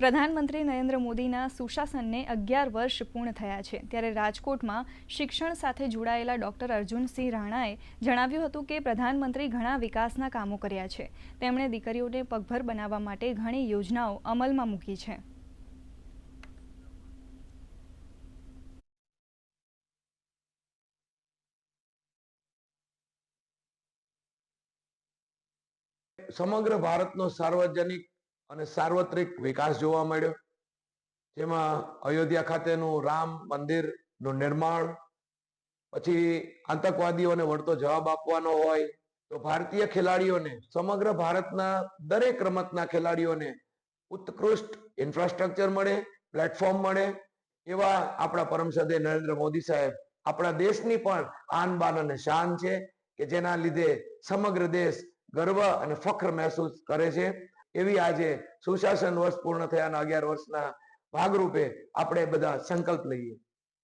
પ્રધાનમંત્રી નરેન્દ્ર મોદીના સુશાસનને અગિયાર વર્ષ પૂર્ણ થયા છે. ત્યારે રાજકોટમાં શિક્ષણ સાથે જોડાયેલા ડોક્ટર અર્જુનસિંહ રાણાએ જણાવ્યું હતું કે પ્રધાનમંત્રી ઘણા વિકાસના કામો કર્યા છે. તેમણે દીકરીઓને પગભર બનાવવા માટે ઘણી યોજનાઓ અમલમાં મૂકી છે. સમગ્ર ભારતનો સાર્વજનિક અને સાર્વત્રિક વિકાસ જોવા મળ્યો. જેમાં અયોધ્યા ખાતેનું રામ મંદિરનું નિર્માણ, પછી આતંકવાદીઓને વળતો જવાબ આપવાનો હોય, તો ભારતીય ખેલાડીઓને, સમગ્ર ભારતના દરેક રમતના ખેલાડીઓને ઉત્કૃષ્ટ ઇન્ફ્રાસ્ટ્રક્ચર મળે પ્લેટફોર્મ મળે, એવા આપણા પરમ શ્રદ્ધેય નરેન્દ્ર મોદી સાહેબ આપણા દેશની પણ આન બાન અને શાન છે, કે જેના લીધે સમગ્ર દેશ ગર્વ અને ફખ્ર મહેસૂસ કરે છે. એવી આજે સુશાસન વર્ષ પૂર્ણ થયાના અગિયાર વર્ષના ભાગરૂપે આપણે બધા સંકલ્પ લઈએ.